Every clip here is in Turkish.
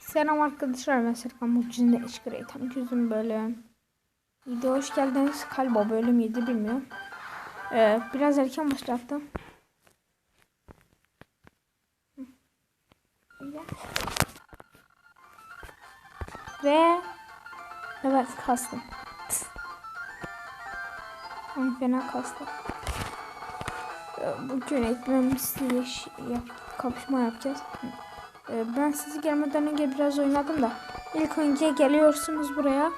Selam arkadaşlar ben Serkan Mucizinde Eşkirey tam gözüm böyle Video hoş geldiniz. Kalbo bölüm 7 bilmiyorum. Ee, Biraz erken başlattım. Ve Evet kastım. Fena kastım Ee, Bugün eklememizle yap, kapışma yapacağız. Ee, Ben sizi gelmeden önce biraz oynadım da. İlk önce geliyorsunuz buraya.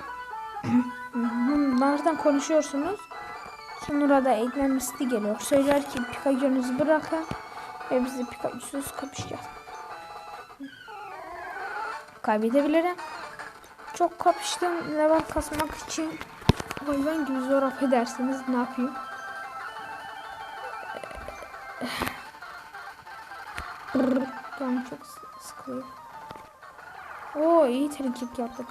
Bunlardan konuşuyorsunuz. Sonra da eklem listi geliyor. Söyler ki Pikachu'nuzu bırakın ve bizi Pikachu'suz kapışacağız. Kaybedebilirim. Çok kapıştım. Level kasmak için hayvan gibi zor affedersiniz ne yapayım Canım çok sı- sıkılıyor. Oo iyi trikik yaptık.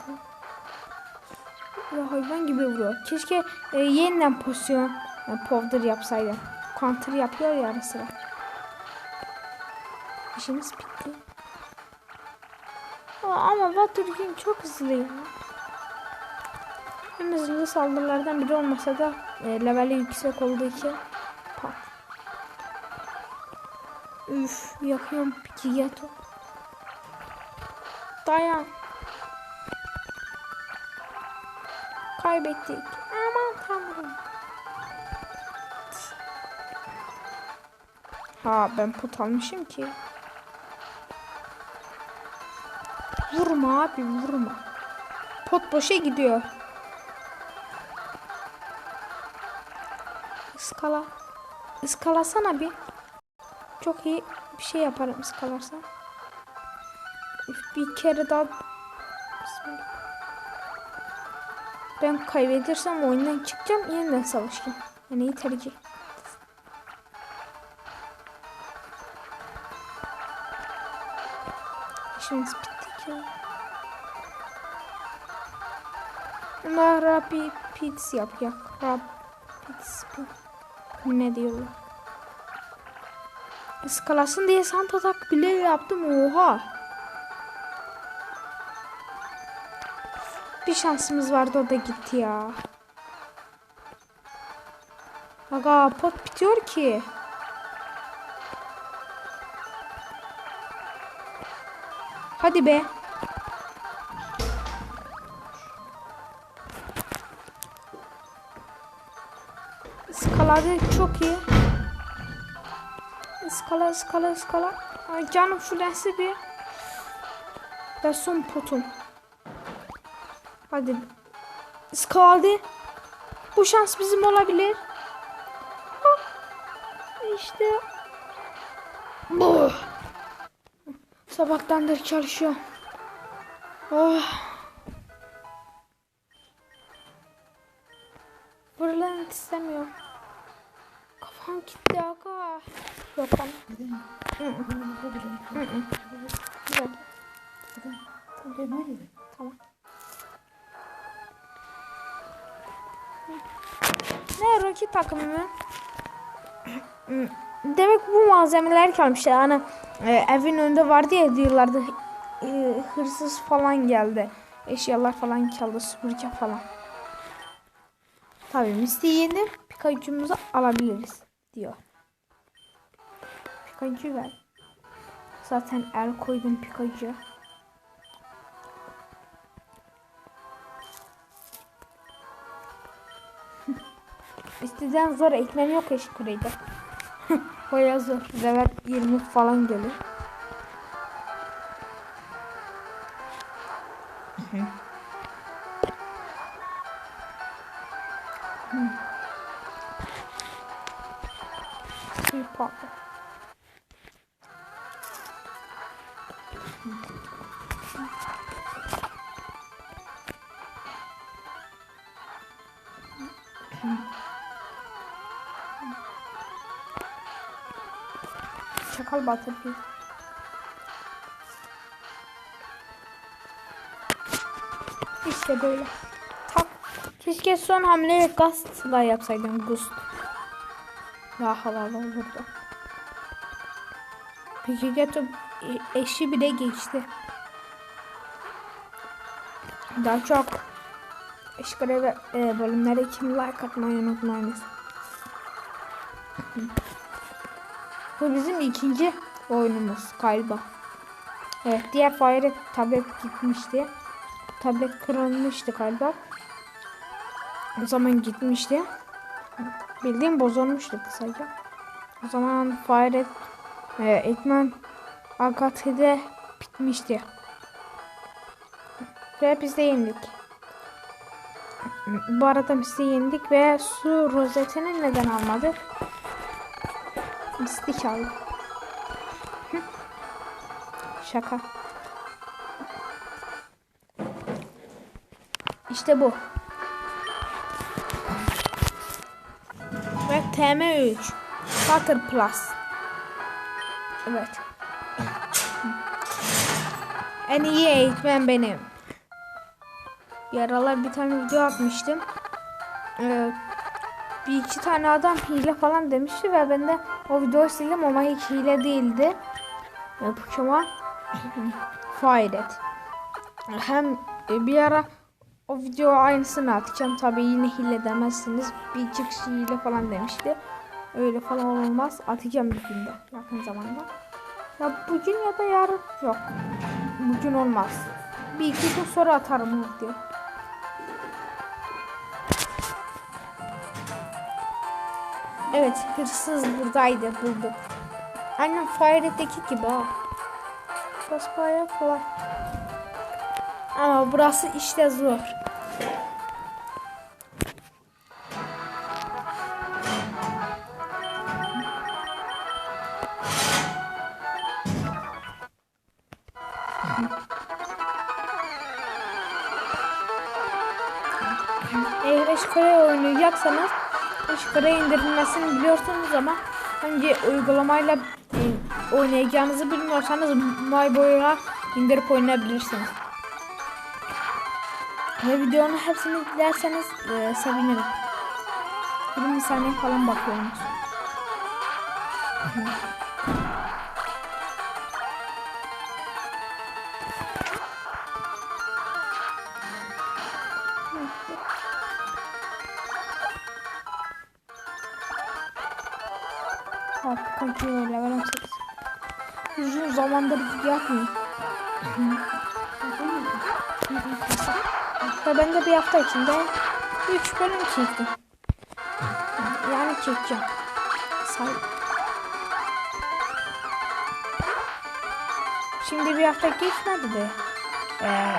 Ya hayvan gibi vuruyor. Keşke e, yeniden pozisyon e, powder yapsaydım. Counter yapıyor ya ara sıra. İşimiz bitti. Aa, ama Waterkin çok hızlı ya. En hızlı saldırılardan biri olmasa da e, leveli yüksek olduğu için Üf yakıyorum Pikachu. Dayan. Kaybettik. Aman tanrım. Ha ben pot almışım ki. Vurma abi vurma. Pot boşa gidiyor. Iskala. Iskalasana bir. Çok iyi bir şey yaparım ıskalarsan. Üf, Bir kere daha. Ben kaybedersem oyundan çıkacağım yeniden savaşacağım. Yani yeter ki. İşimiz bitti ki. Ama Rabbi Pits yapacak. Rab Pits ne diyorlar. Iskalasın diye Santa tak bile yaptım. Oha. Bir şansımız vardı o da gitti ya. Aga pot bitiyor ki. Hadi be. Iskaladı çok iyi. Iskala ıskala ıskala. Ay canım fullense bir. Ve son potum. Hadi. Iskaladı. Bu şans bizim olabilir. Ah, İşte. Bu. Sabahtandır çalışıyor. Oh. Buralarını istemiyorum. Kafam gitti aga. Yok. Güzel. Tamam. Ne rakip takımı mı? Demek bu malzemeler kalmış yani e, evin önünde vardı ya diyorlardı e, hırsız falan geldi. Eşyalar falan çaldı süpürge falan. Tabii Misty yeni Pikachu'muzu alabiliriz diyor. Pikachu ver. Zaten el koydum Pikachu'ya. İstediğin zor ekmen yok eşkureyde. Baya zor. Level 20 falan gelir. Bir patlı. Çakal Butterfly. İşte böyle. Tak. Keşke son hamleyi Gust'la yapsaydım. Gust. Daha havalı olurdu. Getir e- eşi bile geçti. Daha çok eş görevi e, bölümleri için like atmayı unutmayınız. Bu bizim ikinci oyunumuz galiba. Evet diğer fire tablet gitmişti. Tablet kırılmıştı galiba. O zaman gitmişti. Bildiğim bozulmuştu kısaca. O zaman fire e, Ekmen Agate'de bitmişti. Ve biz de yendik. Bu arada biz de yendik ve su rozetini neden almadık? Mistik aldı. Şaka. İşte bu. TM3 Butter Plus. Evet. En iyi eğitmen benim. Yaralar bir tane video atmıştım. Ee, bir iki tane adam hile falan demişti ve ben de o videoyu sildim ama hiç hile değildi. Ee, Pokemon Fire Hem e, bir ara o video aynısını atacağım. Tabi yine hile demezsiniz. Bir iki hile falan demişti. Öyle falan olmaz. Atacağım bir günde. Yakın zamanda. Ya bugün ya da yarın yok. Bugün olmaz. Bir iki gün sonra atarım video. Evet hırsız buradaydı bulduk. Aynen Fire'deki gibi ha. Burası bayağı kolay. Ama burası işte zor. Eğer eşkare oynayacaksanız eşkare indirilmesini biliyorsunuz ama hangi uygulamayla e, oynayacağınızı bilmiyorsanız MyBoy'a indirip oynayabilirsiniz. Ve videonun hepsini izlerseniz e, sevinirim. 20 saniye falan bakıyorsunuz. Ve ben de bir hafta içinde 3 bölüm çektim. Yani çekeceğim. Say. Şimdi bir hafta geçmedi de. Ee,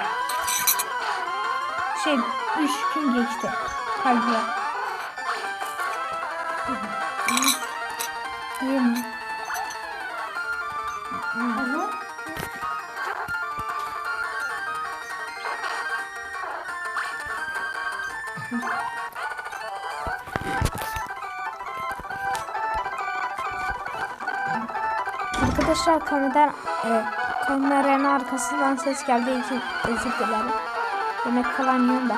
şey 3 gün geçti. Galiba. Arkadaşlar kameradan e, kameranın arkasından ses geldiği için özür dilerim. Yemek falan yiyorum da.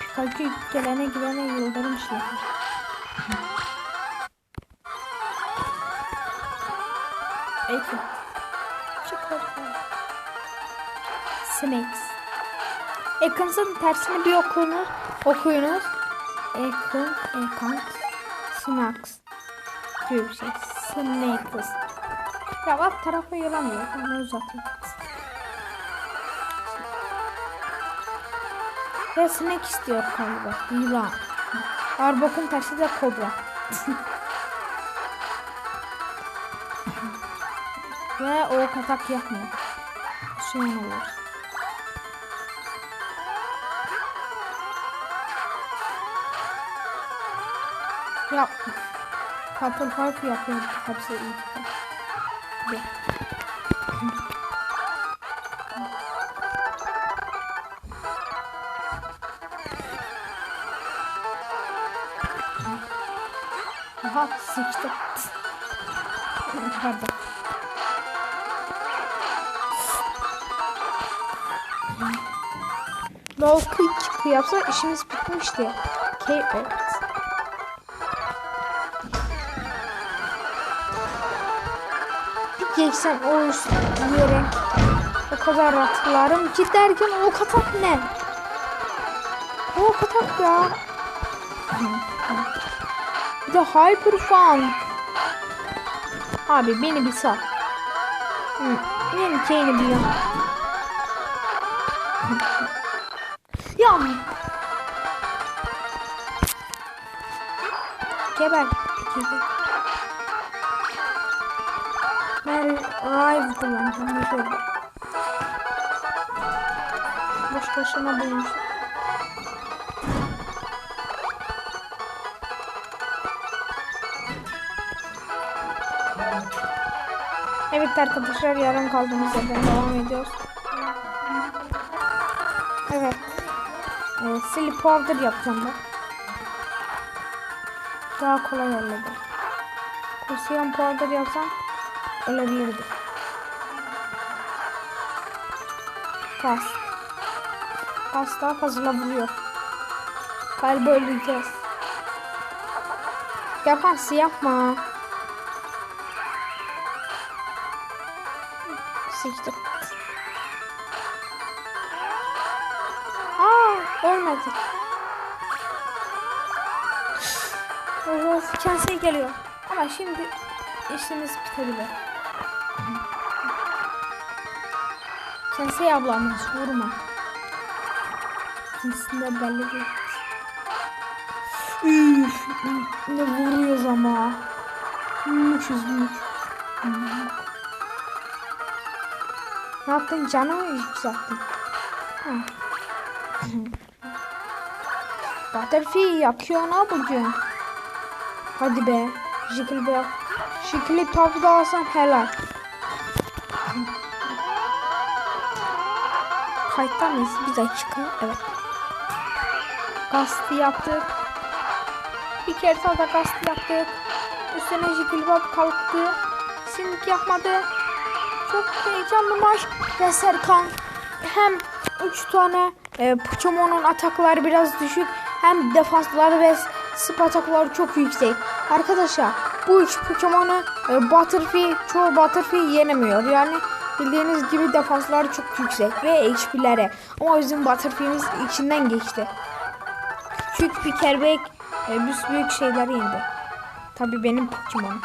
Pikachu gelene gidene yıldırım şey. Peki. Çıkar. Snakes. Ekan'sın tersini bir okuyunuz. Okuyunuz. Ekan, Ekan, Snacks. Gibi bir şey. Snakes. Ya alt tarafa yalamıyor. Onu uzatayım. Ve sinek istiyor galiba. Yılan. Arbok'un tersi de kobra. Ve o katak yapmıyor. Şey olur. Yap. Kapıl farkı yapıyor. Hepsi iyi. Bir. Aha sıçtı. Pardon. Lol kık yapsa işimiz bitmişti. K evet. Bir geçsem o yere o kadar atlarım ki derken o katak ne? O katak ya. Bir de hyper fan. Abi beni bir sal. Benim şeyini biliyorum. Ya. Geber. Geber. Ben Rive kullanacağım. Boş boşuna bulmuş. Evet arkadaşlar yarım kaldığımız yerden devam ediyoruz. Evet. Ee, silly powder yapacağım ben. Daha kolay hallederim. Kursiyon powder yapsam ölebilirdim. Kas. Kas daha fazla vuruyor. Galiba öleceğiz. Yaparsın yapma. Sıçtık. Aa, ölmedi. Evet, kendisine geliyor. Ama şimdi işimiz bitebilir. Kendisi ablamız vurma. Kendisinde belli değil. Üf, ne vuruyoruz ama. Müküz mük. Ne yaptın canı mı yükselttin? Ha. Butterfly yakıyor ne bugün? Hadi be. Jikli be. Jikli top da alsan helal. Kayıtta mıyız? Bir dakika. Evet. Gastı yaptık. Bir kere daha gastı yaptık. Üstüne pop kalktı. Sinik yapmadı. Çok heyecanlı maç. Ve Serkan hem 3 tane e, Pokemon'un atakları biraz düşük hem defansları ve sp atakları çok yüksek. Arkadaşlar bu üç Pokemon'u e, Butterfree çoğu Butterfree yenemiyor. Yani bildiğiniz gibi defansları çok yüksek ve HP'leri. Ama bizim Butterfree'miz içinden geçti. Küçük bir kerbek e, büyük şeyler yendi. Tabi benim Pokemon'um.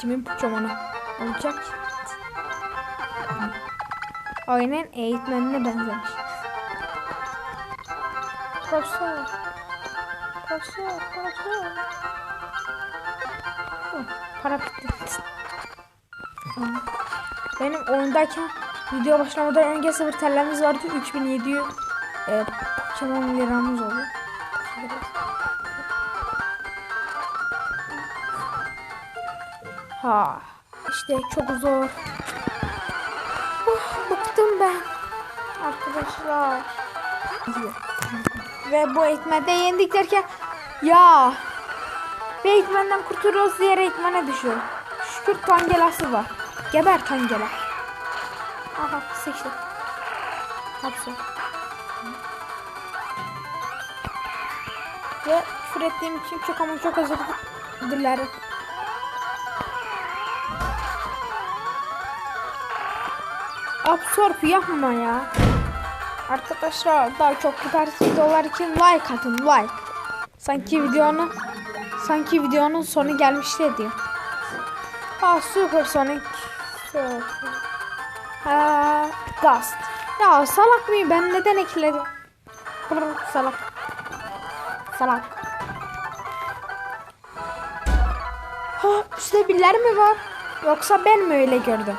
Kimin Pokemon'u olacak? Aynen eğitmenine benzemiş. Profesör. Profesör, profesör. Para bitti. Benim oyundayken video başlamadan önce sıfır tellemiz vardı. 3700 e, Pokemon liramız oldu. Ha, işte çok zor. Oh, bıktım ben. Arkadaşlar. Ve bu eğitmende yendik derken ya bir eğitmenden kurtuluyoruz diğer eğitmene düşüyor. Şükür tangelası var. Geber tangela. Aha sıçtı. Hapsi. Ve küfür ettiğim için çok ama çok özür dilerim. Absorb yapma ya. Arkadaşlar daha çok bu tarz videolar için like atın like. Sanki videonun sanki videonun sonu gelmişti diyor. Ha Super Sonic. Ghost. Ya salak mıyım ben neden ekledim? Salak. Salak. Ha üstte birileri mi var? Yoksa ben mi öyle gördüm?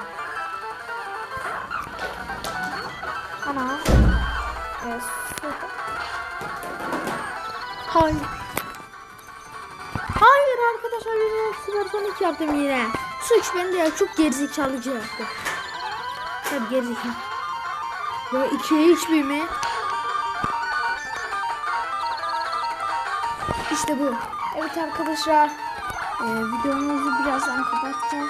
Hayır. Hayır arkadaşlar yine süpersonik yaptım yine. Suç bende ya çok gerizekalıcı yaptım. Tabii gerizekalı. Ya ikiye hiç bir mi? İşte bu. Evet arkadaşlar. Ee, videomuzu birazdan kapatacağım.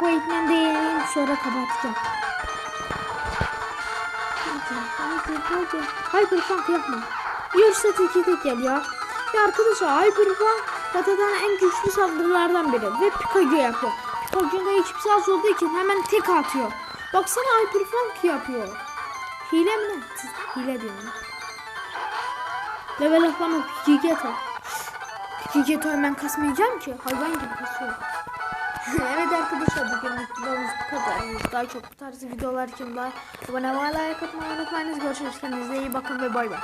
Bu eğitmeni de sonra kapatacağım. Hadi hadi. Hyperpunk yapma. Yoksa teki tek gel ya. Ya arkadaşlar Hyperpunk Kata'dan en güçlü saldırılardan biri. Ve Pikachu yapıyor. Pikachu'nun da hiçbir sağ olduğu için hemen tek atıyor. Baksana Hyperpunk yapıyor. Hile mi? Hile diyorum. Level atlama Pikachu. Pikachu hemen kasmayacağım ki. Hayvan gibi kasıyor. evet arkadaşlar bugünlük videomuz bu kadar. Daha çok bu tarz videolar için daha abone olmayı, like atmayı unutmayınız. Görüşürüz. Kendinize iyi bakın ve bay bay.